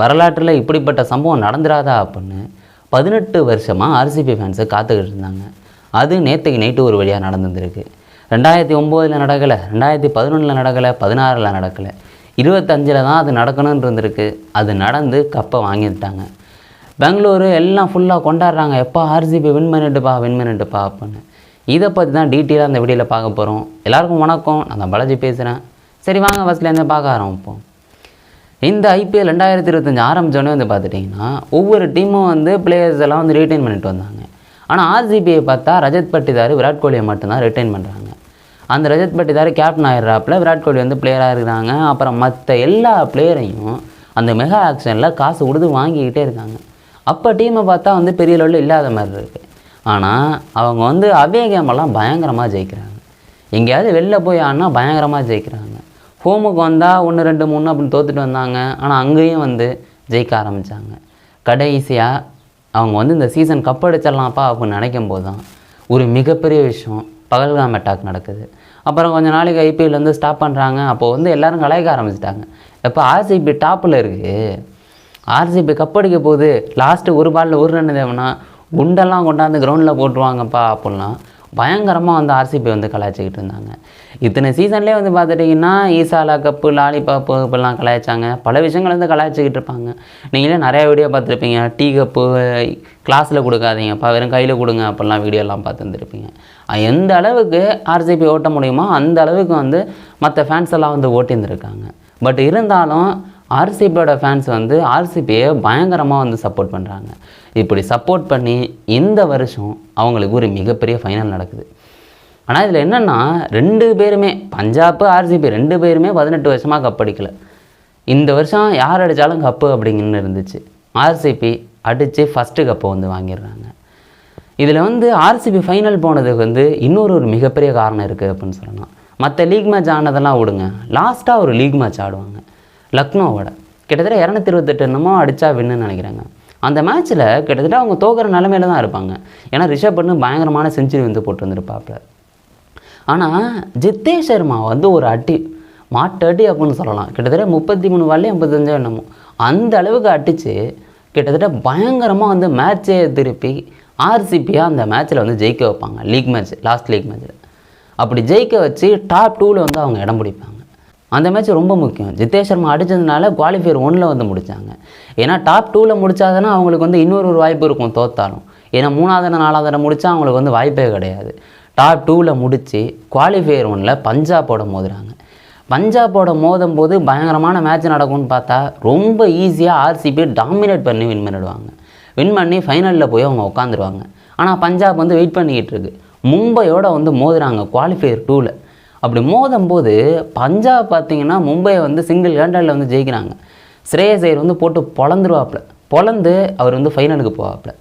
வரலாற்றில் இப்படிப்பட்ட சம்பவம் நடந்துடாதா அப்படின்னு பதினெட்டு வருஷமாக ஆர்சிபி ஃபேன்ஸை காத்துக்கிட்டு இருந்தாங்க அது நேற்றுக்கு நைட்டு ஒரு வழியாக நடந்துருந்துருக்கு. ரெண்டாயிரத்தி ஒம்போதில் நடக்கலை ரெண்டாயிரத்தி பதினொன்றில் நடக்கலை பதினாறில் நடக்கலை. இருபத்தஞ்சில் தான் அது நடக்கணும்னு இருந்திருக்கு அது நடந்து கப்பை வாங்கிட்டாங்க. பெங்களூரு எல்லாம் ஃபுல்லாக கொண்டாடுறாங்க. எப்போ ஆர்சிபி வின் பண்ணிட்டுப்பா வின் பண்ணிட்டுப்பா அப்படின்னு இதை பற்றி தான் டீட்டெயிலாக அந்த வீடியோவில் பார்க்க போகிறோம் எல்லாருக்கும் வணக்கம். நான் தான் பாலாஜி பேசுகிறேன் சரி வாங்க ஃபஸ்ட்லேருந்து பார்க்க ஆரம்பிப்போம்? இந்த ஐபிஎல் ரெண்டாயிரத்தி இருபத்தஞ்சி ஆரம்பித்தோடனே வந்து பார்த்துட்டிங்கன்னா ஒவ்வொரு டீமும் வந்து பிளேயர்ஸ் எல்லாம் வந்து ரிட்டைன் பண்ணிட்டு வந்தாங்க. ஆனால் ஆர்சிபியை பார்த்தா ரஜத் பட்டிதார் விராட் கோலியை மட்டும்தான் ரிட்டைன் பண்ணுறாங்க அந்த ரஜத் பட்டிதார் கேப்டன் ஆயிடுறாப்பில் விராட் கோலி வந்து பிளேயராக இருக்கிறாங்க. அப்புறம் மற்ற எல்லா பிளேயரையும் அந்த மெகா ஆக்ஷனில் காசு கொடுத்து வாங்கிக்கிட்டே இருக்காங்க. அப்போ டீமை பார்த்தா வந்து பெரிய லெவலில் இல்லாத மாதிரி இருக்குது ஆனால் அவங்க வந்து அவே கேமெல்லாம் பயங்கரமாக ஜெயிக்கிறாங்க. எங்கேயாவது வெளில போய் ஆனால் பயங்கரமாக ஜெயிக்கிறாங்க. ஹோமுக்கு வந்தால் ஒன்று ரெண்டு மூணு அப்படின்னு தோத்துட்டு வந்தாங்க. ஆனால் அங்கேயும் வந்து ஜெயிக்க ஆரம்பித்தாங்க கடைசியாக அவங்க வந்து இந்த சீசன் கப் அடிச்சிடலாம்ப்பா அப்படின்னு நினைக்கும் போது தான் ஒரு மிகப்பெரிய விஷயம் பகல்காம் அட்டாக் நடக்குது. அப்புறம் கொஞ்சம் நாளைக்கு ஐபிஎல் வந்து ஸ்டாப் பண்ணுறாங்க அப்போ வந்து எல்லாரும் கலாய்க்க ஆரம்பிச்சிட்டாங்க. எப்போ ஆர்சிபி டாப்பில் இருக்குது ஆர்சிபி கப் அடிக்க போகுது. லாஸ்ட்டு ஒரு பாலில் ஒரு ரன் தேவைன்னா குண்டெல்லாம் கொண்டாந்து கிரவுண்டில் போட்டுருவாங்கப்பா அப்படிலாம் பயங்கரமாக வந்து ஆர்சிபி வந்து கலாய்ச்சிக்கிட்டு இருந்தாங்க. இத்தனை சீசன்லேயே வந்து பார்த்துட்டிங்கன்னா ஈசாலா கப்பு லாலிபாப்பு இப்பெல்லாம் கலாய்ச்சாங்க. பல விஷயங்கள் வந்து கலாய்ச்சிக்கிட்டு இருப்பாங்க. நீங்களே நிறையா வீடியோ பார்த்துருப்பீங்க. டீ கப்பு கிளாஸில் கொடுக்காதீங்கப்பா வெறும் கையில் கொடுங்க அப்படிலாம் வீடியோலாம் பார்த்துருந்துருப்பீங்க. எந்த அளவுக்கு ஆர்சிபி ஓட்ட முடியுமோ அந்த அளவுக்கு வந்து மற்ற ஃபேன்ஸ் எல்லாம் வந்து ஓட்டியிருந்துருக்காங்க. பட் இருந்தாலும் ஆர்சிபியோட ஃபேன்ஸ் வந்து ஆர்சிபியை பயங்கரமாக வந்து சப்போர்ட் பண்ணுறாங்க இப்படி சப்போர்ட் பண்ணி இந்த வருஷம் அவங்களுக்கு ஒரு மிகப்பெரிய ஃபைனல் நடக்குது. ஆனால் இதில் என்னென்னா ரெண்டு பேருமே பஞ்சாப் ஆர்சிபி ரெண்டு பேருமே பதினெட்டு வருஷமாக கப் அடிக்கலை. இந்த வருஷம் யார் அடித்தாலும் கப்பு அப்படிங்கன்னு இருந்துச்சு. ஆர்சிபி அடித்து ஃபஸ்ட்டு கப்பை வந்து வாங்கிடுறாங்க. இதில் வந்து ஆர்சிபி ஃபைனல் போனதுக்கு வந்து இன்னொரு ஒரு மிகப்பெரிய காரணம் இருக்குது அப்படின்னு சொல்லலாம். மற்ற லீக் மேட்ச் ஆனதெல்லாம் விடுங்க. லாஸ்ட்டாக ஒரு லீக் மேட்ச் ஆடுவாங்க. லக்னோவோட. கிட்டத்தட்ட இரநூத்தி இருபத்தெட்டு என்னமோ அடித்தா வின்னு நினைக்கிறாங்க. அந்த மேட்ச்சில் கிட்டத்தட்ட அவங்க தோக்கிற நிலமையில தான் இருப்பாங்க. ஏன்னா ரிஷப் பண்ணு பயங்கரமான செஞ்சுரி வந்து போட்டு ஆனால் ஜித்தே சர்மா வந்து ஒரு அடி மாட்டு அடி அப்படின்னு சொல்லலாம். கிட்டத்தட்ட முப்பத்தி மூணு வரலையும் எண்பத்தஞ்சோ என்னமோ. அந்த அளவுக்கு அடித்து கிட்டத்தட்ட பயங்கரமாக வந்து மேட்ச்சே திருப்பி ஆர்சிபியாக அந்த மேட்ச்சில் வந்து ஜெயிக்க வைப்பாங்க. லீக் மேட்ச் லாஸ்ட் லீக் மேட்ச்சில் அப்படி ஜெயிக்க வச்சு டாப் டூவில் வந்து அவங்க இடம் பிடிப்பாங்க. அந்த மேட்ச் ரொம்ப முக்கியம். ஜித்தேஷ் சர்மா அடித்ததுனால குவாலிஃபயர் ஒன்றில் வந்து முடித்தாங்க ஏன்னா டாப் டூவில் முடித்தாதானே அவங்களுக்கு வந்து இன்னொரு ஒரு வாய்ப்பு இருக்கும் தோத்தாலும். ஏன்னா மூணாவது நாலாவது இடம் முடித்தா அவங்களுக்கு வந்து வாய்ப்பே கிடையாது. டாப் டூவில் முடித்து குவாலிஃபையர் ஒன்றில் பஞ்சாபோட மோதுறாங்க. பஞ்சாபோட மோதும் போது பயங்கரமான மேட்ச் நடக்கும்னு பார்த்தா ரொம்ப ஈஸியாக ஆர்சிபி டாமினேட் பண்ணி வின் பண்ணிடுவாங்க. வின் பண்ணி ஃபைனலில் போய் அவங்க உட்காந்துருவாங்க. ஆனால் பஞ்சாப் வந்து வெயிட் பண்ணிக்கிட்டு இருக்கு. மும்பையோட வந்து மோதுறாங்க குவாலிஃபையர் டூவில் அப்படி மோதும் போது பஞ்சாப் பார்த்தீங்கன்னா மும்பையை வந்து சிங்கிள் ஹேண்டலில் வந்து ஜெயிக்கிறாங்க. ஸ்ரேயஸ் ஐயர் வந்து போட்டு பொழந்துருவாப்புல. பொழந்து அவர் வந்து ஃபைனலுக்கு போவாப்புல.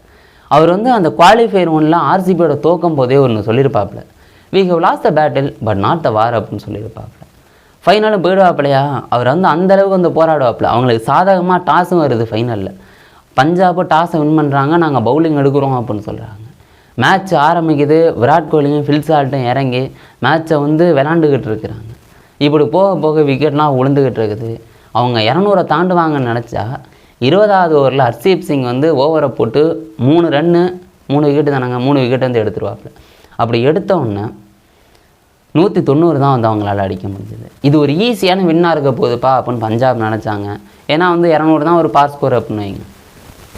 அவர் வந்து அந்த குவாலிஃபயர் ஒன்றில் ஆர்சிபியோட தோக்கும் போதே ஒன்று சொல்லியிருப்பாப்புல. We have lost the battle but not the war அப்படின்னு சொல்லியிருப்பாப்புல. ஃபைனலும் போயிடுவாப்புலையா? அவர் வந்து அந்தளவுக்கு வந்து போராடுவாப்பில். அவங்களுக்கு சாதகமாக டாஸும் வருது ஃபைனலில் பஞ்சாபு டாஸை வின் பண்ணுறாங்க நாங்கள் பவுலிங் எடுக்கிறோம் அப்படின்னு சொல்கிறாங்க மேட்ச் ஆரம்பிக்குது. விராட் கோலியும் ஃபில்சால்ட்டும் இறங்கி மேட்ச்சை வந்து விளாண்டுக்கிட்டு இருக்கிறாங்க. இப்படி போக போக விக்கெட்லாம் விழுந்துக்கிட்டு இருக்குது. அவங்க இரநூறை தாண்டுவாங்கன்னு நினச்சா இருபதாவது ஓவரில் ஹர்ஷீப் சிங் வந்து ஓவரை போட்டு மூணு ரன்னு மூணு விக்கெட்டு தானாங்க மூணு விக்கெட் வந்து எடுத்துருவாப்புல. அப்படி எடுத்த உடனே நூற்றி தொண்ணூறு தான் வந்து அவங்களால அடிக்க முடிஞ்சது. இது ஒரு ஈஸியான வின்னாக இருக்க போகுதுப்பா அப்படின்னு பஞ்சாப் நினச்சாங்க. ஏன்னா வந்து இரநூறு தான் ஒரு பாஸ் ஸ்கோர் அப்படின்னு வைங்க.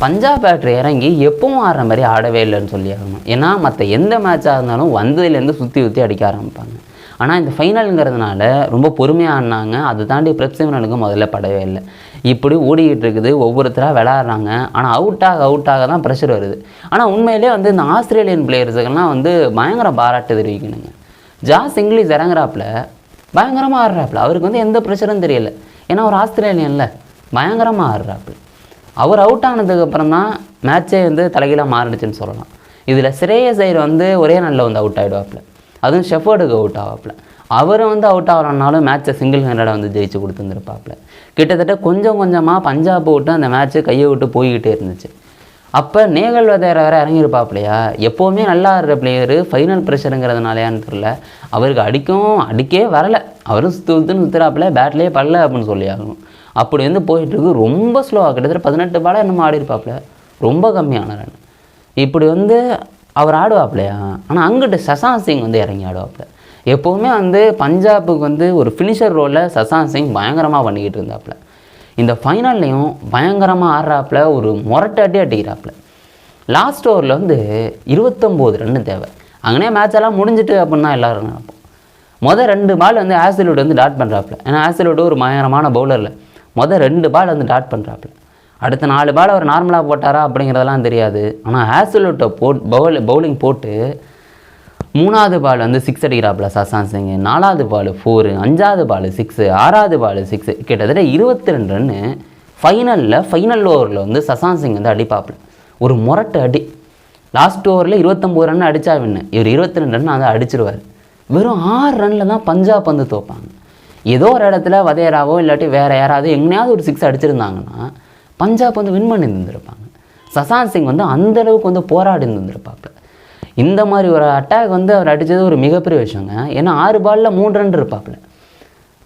பஞ்சாப் பேட்டர் இறங்கி எப்பவும் ஆடுற மாதிரி ஆடவே இல்லைன்னு சொல்லி ஆகணும். ஏன்னா மற்ற எந்த மேட்சாக இருந்தாலும் வந்ததுலேருந்து சுற்றி ஊற்றி அடிக்க ஆரம்பிப்பாங்க. ஆனால் இந்த ஃபைனலுங்கிறதுனால ரொம்ப பொறுமையாக ஆடினாங்க. அதை தாண்டி பிரப்சிவனுக்கு முதல்ல படவே இல்லை. இப்படி ஓடிக்கிட்டு இருக்குது. ஒவ்வொருத்தராக விளாட்றாங்க ஆனால் அவுட் ஆக அவுட் ஆக தான் ப்ரெஷர் வருது. ஆனால் உண்மையிலே வந்து இந்த ஆஸ்திரேலியன் பிளேயர்ஸுக்கெல்லாம் வந்து பயங்கர பாராட்டு தெரிவிக்கணுங்க. ஜாஸ் இங்கிலீஷ் இறங்குறாப்புல பயங்கரமாக ஆடுறாப்புல. அவருக்கு வந்து எந்த ப்ரெஷரும் தெரியல. ஏன்னா ஒரு ஆஸ்திரேலியனில் பயங்கரமாக ஆடுறாப்புல. அவர் அவுட் ஆனதுக்கப்புறம் தான் மேட்ச்சே வந்து தலைகீழாக மாறிடுச்சுன்னு சொல்லலாம். இதில் ஸ்ரேயஸ் ஐயர் வந்து ஒரே நாளில் வந்து அவுட் ஆகிடுவாப்புல அதுவும் ஷெஃபர்டுக்கு அவுட் ஆவாப்புல. அவர் வந்து அவுட் ஆகிறனாலும் மேட்ச்சை சிங்கிள் ஹேண்டடாக வந்து ஜெயிச்சு கொடுத்துருந்துருப்பாப்புல. கிட்டத்தட்ட கொஞ்சம் கொஞ்சமாக பஞ்சாப் விட்டு அந்த மேட்ச்சு கையை விட்டு போய்கிட்டே இருந்துச்சு. அப்போ நேகல் வதேர வேறு இறங்கியிருப்பாப்லையா எப்போவுமே நல்லா ஆடுற பிளேயரு ஃபைனல் ப்ரெஷருங்கிறதுனாலையான்னு தெரில அவருக்கு அடிக்கும் அடிக்கவே வரலை. அவரும் சுற்று சுற்றுன்னு சுற்றுறாப்புல பேட்லேயே படல அப்படின்னு சொல்லி ஆகணும் அப்படி வந்து போயிட்டுருக்கு. ரொம்ப ஸ்லோவாக கிட்டத்தட்ட பதினெட்டு பாலாக என்னமோ ஆடி இருப்பாப்புல ரொம்ப கம்மியான ரன் இப்படி வந்து அவர் ஆடுவாப்லையா ஆனால் அங்கிட்டு சசாந்த் சிங் வந்து இறங்கி ஆடுவாப்புல. எப்போவுமே வந்து பஞ்சாபுக்கு வந்து ஒரு ஃபினிஷர் ரோலில் சசாந்த் சிங் பயங்கரமாக பண்ணிக்கிட்டு இருந்தாப்புல. இந்த ஃபைனல்லையும் பயங்கரமாக ஆடுறாப்புல ஒரு முரட்டாட்டி அடி அடிக்கிறாப்புல. லாஸ்ட் ஓவரில் வந்து இருபத்தொம்போது ரன்னு தேவை. அங்கனே மேட்ச் எல்லாம் முடிஞ்சிட்டு அப்படின்னா எல்லோரும் நினைப்போம். மொதல் ரெண்டு பால் வந்து ஆசிலுட் வந்து டாட் பண்ணுறாப்புல ஏன்னா ஆசிலுட் ஒரு பயங்கரமான பவுலரில் மொதல் ரெண்டு பால் வந்து டாட் பண்ணுறாப்புல அடுத்த நாலு பால் அவர் நார்மலாக போட்டாரா அப்படிங்கிறதெல்லாம் தெரியாது. ஆனால் ஆசிலுட்டை போட் பவுல் பவுலிங் போட்டு மூணாவது பால் வந்து சிக்ஸ் அடிக்கிறாப்புல சசாந்த் சிங். நாலாவது பால் ஃபோரு அஞ்சாவது பால் சிக்ஸு ஆறாவது பால் சிக்ஸு கிட்டத்தட்ட இருபத்தி ரெண்டு ரன்னு ஃபைனலில் ஃபைனல் ஓவரில் வந்து சசாந்த் சிங் வந்து அடிப்பாப்புல. ஒரு முரட்டு அடி. லாஸ்ட் ஓவரில் இருபத்தொம்போது ரன் அடித்தா வின்னு. இவர் இருபத்தி ரெண்டு ரன் அதை அடிச்சிருவார். வெறும் ஆறு ரனில் தான் பஞ்சாப் வந்து தோப்பாங்க. ஏதோ ஒரு இடத்துல வதேராவோ இல்லாட்டி வேறு யாராவது எங்கேயாவது ஒரு சிக்ஸ் அடிச்சிருந்தாங்கன்னா பஞ்சாப் வந்து வின் பண்ணி இருந்திருப்பாங்க. சசாந்த் சிங் வந்து அந்த அளவுக்கு வந்து போராடி இருந்திருப்பாப்புல. இந்த மாதிரி ஒரு அட்டாக் வந்து அவர் அடித்தது ஒரு மிகப்பெரிய விஷயங்க. ஏன்னா ஆறு பாலில் மூணு ரன் இருப்பாப்புல.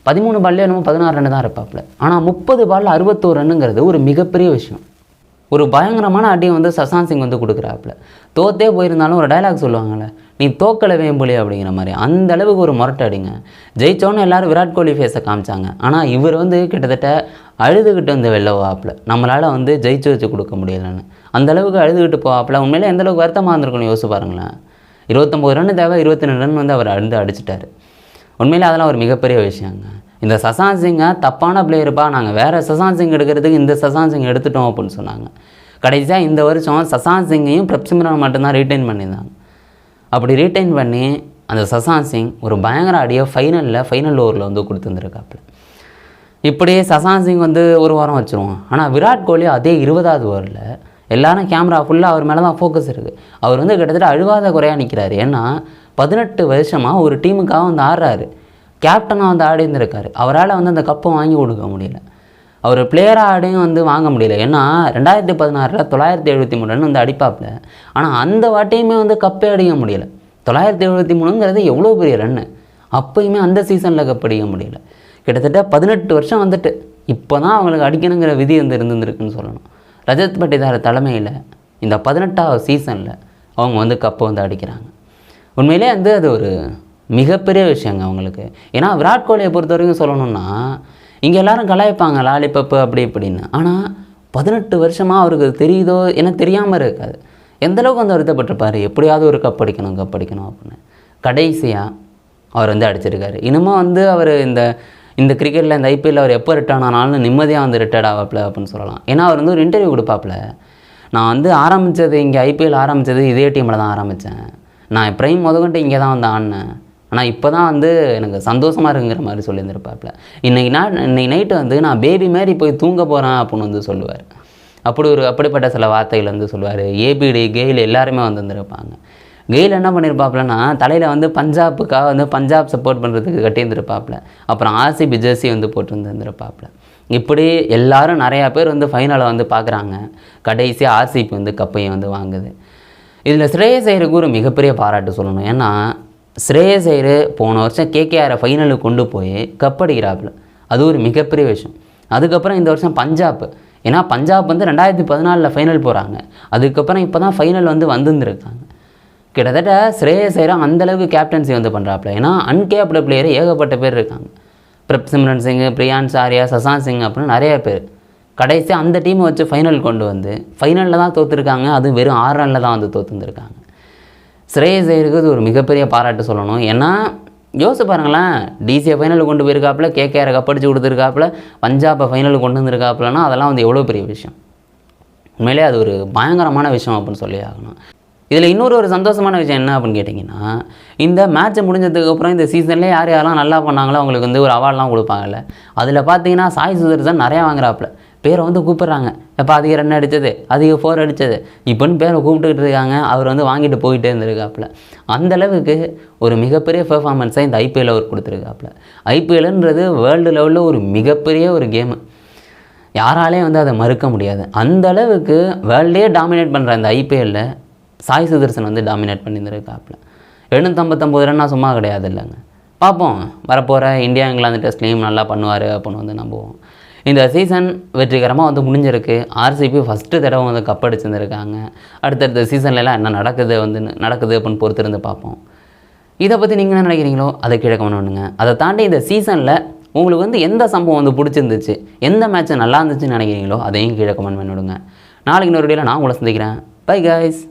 பதிமூணு பால்லே என்னமோ பதினாறு ரன் தான் இருப்பாப்புல. ஆனால் முப்பது பாலில் அறுபத்தோரு ரன்னுங்கிறது ஒரு மிகப்பெரிய விஷயம். ஒரு பயங்கரமான அடியை வந்து சசாந்த் சிங் வந்து கொடுக்குறாப்புல. தோத்தே போயிருந்தாலும் ஒரு டைலாக் சொல்லுவாங்கள்ல நீ தோக்கலை வேம்புலி அப்படிங்கிற மாதிரி. அந்த அளவுக்கு ஒரு முரட்டு அடிங்க. ஜெயிச்சோன்னு எல்லோரும் விராட் கோலி ஃபேஸை காமிச்சாங்க. ஆனால் இவர் வந்து கிட்டத்தட்ட அழுதுகிட்டு வந்து வெளில வாப்பில். நம்மளால் வந்து ஜெயிச்சு வச்சு கொடுக்க முடியலன்னு. அந்த அளவுக்கு அழுதுகிட்டு போவாப்பில் உண்மையிலே எந்த அளவுக்கு வருத்தமாக இருந்திருக்கணும் யோசிச்சு பாருங்களேன். இருபத்தொம்போது ரன் தேவை இருபத்தி ரெண்டு ரன் வந்து அவர் அழுந்து அடிச்சிட்டார். உண்மையிலே அதெல்லாம் ஒரு மிகப்பெரிய விஷயங்க. இந்த சசாந்த் சிங்கை தப்பான பிளேயருப்பா நாங்கள் வேறு சசாந்த் சிங் எடுக்கிறதுக்கு இந்த சசாந்த் சிங் எடுத்துட்டோம் அப்படின்னு சொன்னாங்க. கடைசியாக இந்த வருஷம் சசாந்த் சிங்கையும் பிரப்சிம்ரன் மட்டும்தான் ரீட்டைன் பண்ணியிருந்தாங்க. அப்படி ரீட்டைன் பண்ணி அந்த சசாந்த் சிங் ஒரு பயங்கர அடியை ஃபைனலில் ஃபைனல் ஓவரில் வந்து கொடுத்துருந்துருக்காப்புல. இப்படியே சசாந்த் சிங் வந்து ஒரு வாரம் வச்சுருவோம் ஆனால் விராட் கோலி அதே இருபதாவது ஓவரில் எல்லாரும் கேமரா ஃபுல்லாக அவர் மேலே தான் ஃபோக்கஸ் இருக்குது அவர் வந்து கிட்டத்தட்ட அழுவாத குறையாக நிற்கிறாரு ஏன்னா பதினெட்டு வருஷமாக ஒரு டீமுக்காக வந்து ஆடுறாரு. கேப்டனாக வந்து ஆடி இருந்திருக்காரு அவரால் வந்து அந்த கப்பை வாங்கி கொடுக்க முடியல. அவர் பிளேயராக ஆடியும் வந்து வாங்க முடியல. ஏன்னா ரெண்டாயிரத்தி பதினாறில் தொள்ளாயிரத்தி எழுபத்தி மூணு ரன் வந்து அடிப்பாப்புல ஆனால் அந்த வாட்டியுமே வந்து கப்பே அடிக்க முடியல. தொள்ளாயிரத்தி எழுபத்தி மூணுங்கிறது எவ்வளோ பெரிய ரன்னு அப்பயுமே அந்த சீசனில் கப் அடிக்க முடியல. கிட்டத்தட்ட பதினெட்டு வருஷம் வந்துட்டு. இப்போ தான் அவங்களுக்கு அடிக்கணுங்கிற விதி வந்து இருந்துருக்குன்னு சொல்லணும். ரஜத் பட்டிதார் தலைமையில் இந்த பதினெட்டாவது சீசனில் அவங்க வந்து கப்பை வந்து அடிக்கிறாங்க. உண்மையிலே வந்து அது ஒரு மிகப்பெரிய விஷயங்க அவங்களுக்கு. ஏன்னா விராட் கோலியை பொறுத்த வரைக்கும் சொல்லணும்னா இங்கே எல்லாரும் கலாய்ப்பாங்க லாலிபப்பு அப்படி இப்படின்னு. ஆனால் பதினெட்டு வருஷமாக அவருக்கு அது தெரியுதோ ஏன்னா தெரியாமல் இருக்காது. எந்த அளவுக்கு வந்து வருத்தப்பட்டிருப்பார்? எப்படியாவது ஒரு கப் அடிக்கணும் கப் அடிக்கணும் அப்படின்னு. கடைசியாக அவர் வந்து அடிச்சிருக்காரு. இனிமேல் வந்து அவர் இந்த இந்த கிரிக்கெட்டில் இந்த ஐபிஎல்ல அவர் எப்போ ரிட்டர்ன் ஆனாலும் நிம்மதியாக வந்து ரிட்டையர்ட் ஆவாப்ல அப்படின்னு சொல்லலாம். ஏன்னா அவர் வந்து ஒரு இன்டர்வியூ கொடுப்பாப்ல நான் வந்து ஆரம்பித்தது இங்கே ஐபிஎல் ஆரம்பித்தது இதே டீமில் தான் ஆரம்பித்தேன் நான் பிரைம் முதற்கொண்டு இங்கே தான் வந்து ஆடினேன். ஆனால் இப்போ தான் வந்து எனக்கு சந்தோஷமாக இருக்குங்கிற மாதிரி சொல்லியிருந்திருப்பாப்புல. இன்றைக்கி நான் இன்னைக்கு நைட்டு வந்து நான் பேபி மாதிரி போய் தூங்க போகிறேன் அப்படின்னு வந்து சொல்லுவார். அப்படி ஒரு அப்படிப்பட்ட சில வார்த்தைகள் வந்து சொல்லுவார். ஏபிடி கெயில் எல்லாருமே வந்துருந்துருப்பாங்க. கெயில் என்ன பண்ணியிருப்பாப்புலன்னா தலையில் வந்து பஞ்சாப்புக்காக வந்து பஞ்சாப் சப்போர்ட் பண்ணுறதுக்கு கட்டியிருந்திருப்பாப்புல. அப்புறம் ஆர்சிபி ஜெர்சி வந்து போட்டுருந்துருந்துருப்பாப்ல இப்படி எல்லாரும் நிறையா பேர் வந்து ஃபைனலை வந்து பார்க்குறாங்க. கடைசியாக ஆர்சிபி வந்து கப்பையும் வந்து வாங்குது. இதில் ஸ்ரேயஸ் ஐயருக்கு ஒரு மிகப்பெரிய பாராட்டு சொல்லணும். ஏன்னா ஸ்ரேயஸ் ஐயர் போன வருஷம் கேகேஆரை ஃபைனலுக்கு கொண்டு போய் கப் அடிக்கிறாப்புல. அது ஒரு மிகப்பெரிய விஷயம். அதுக்கப்புறம் இந்த வருஷம் பஞ்சாப். ஏன்னா பஞ்சாப் வந்து ரெண்டாயிரத்தி பதினாலில் ஃபைனல் போகிறாங்க அதுக்கப்புறம் இப்போ தான் ஃபைனல் வந்து வந்துருந்துருக்காங்க. கிட்டத்தட்ட ஸ்ரேயஸ் ஐயரும் அந்தளவுக்கு கேப்டன்சி வந்து பண்ணுறாப்புல ஏன்னா அன்கேப்டு பிளேயர் ஏகப்பட்ட பேர் இருக்காங்க. பிரப் சிம்ரன் சிங் பிரியான் சாரியா சசாந்த் சிங் அப்படின்னு நிறைய பேர். கடைசியாக அந்த டீமை வச்சு ஃபைனல் கொண்டு வந்து ஃபைனலில் தான் தோற்றுருக்காங்க அதுவும் வெறும் ஆறு ரனில் தான் வந்து தோற்றுருந்துருக்காங்க ஸ்ரேயஸ் ஐயருக்கு இது ஒரு மிகப்பெரிய பாராட்டு சொல்லணும். ஏன்னா யோசிச்சு பாருங்களேன். டிசியை ஃபைனலுக்கு கொண்டு போயிருக்காப்புல கேகேஆரை கப்படிச்சு கொடுத்துருக்காப்புல பஞ்சாபை ஃபைனலுக்கு கொண்டு வந்திருக்காப்புலன்னா அதெல்லாம் வந்து எவ்வளோ பெரிய விஷயம்? உண்மையிலே அது ஒரு பயங்கரமான விஷயம் அப்படின்னு சொல்லி ஆகணும். இதில் இன்னொரு ஒரு சந்தோஷமான விஷயம் என்ன அப்படின்னு கேட்டிங்கன்னா இந்த மேட்ச்சை முடிஞ்சதுக்கப்புறம் இந்த சீசன்லேயே யார் யாரெல்லாம் நல்லா பண்ணாங்களோ அவங்களுக்கு வந்து ஒரு அவார்ட்லாம் கொடுப்பாங்கல்ல. அதில் பார்த்தீங்கன்னா சாய் சுதர்சன் நிறையா வாங்குறாப்புல. பேரை வந்து கூப்பிட்றாங்க. எப்போ அதிக ரன் அடித்தது அதிக ஃபோர் அடித்தது இப்போன்னு பேரை கூப்பிட்டுக்கிட்டு இருக்காங்க. அவர் வந்து வாங்கிட்டு போயிட்டே இருந்திருக்காப்புல. அந்த அளவுக்கு ஒரு மிகப்பெரிய பெர்ஃபார்மன்ஸாக இந்த ஐபிஎல் அவர் கொடுத்துருக்காப்புல. ஐபிஎல்ன்றது வேர்ல்டு லெவலில் ஒரு மிகப்பெரிய ஒரு கேமு யாராலேயும் வந்து அதை மறுக்க முடியாது. அந்த அளவுக்கு வேர்ல்டே டாமினேட் பண்ணுற அந்த ஐபிஎல்லில் சாய் சுதர்சன் வந்து டாமினேட் பண்ணியிருந்திருக்காப்புல. எழுநூற்றம்பத்தொம்பது ரன்னா சும்மா கிடையாது இல்லைங்க. பார்ப்போம். வரப்போகிற இந்தியா இங்கிலாந்து டெஸ்ட்லேயும் நல்லா பண்ணுவார் அப்படின்னு வந்து நம்புவோம். இந்த சீசன் வெற்றிகரமாக வந்து முடிஞ்சிருக்கு. ஆர்சிபி ஃபஸ்ட்டு தடவை வந்து கப் அடிச்சிருந்துருக்காங்க. அடுத்தடுத்த சீசன்லலாம் என்ன நடக்குது வந்து நடக்குது அப்படின்னு பொறுத்திருந்து பார்ப்போம். இதை பற்றி நீங்கள் என்ன நினைக்கிறீங்களோ அதை கீழே கமெண்ட் பண்ணுங்க. அதை தாண்டி இந்த சீசனில் உங்களுக்கு வந்து எந்த சம்பவம் வந்து பிடிச்சிருந்துச்சு எந்த மேட்ச் நல்லா இருந்துச்சுன்னு நினைக்கிறீங்களோ அதையும் கீழே கமெண்ட் பண்ணிவிடுங்க. நாளைக்கு இன்னொரு வீடியோவில் நான் உங்களை சந்திக்கிறேன். Bye guys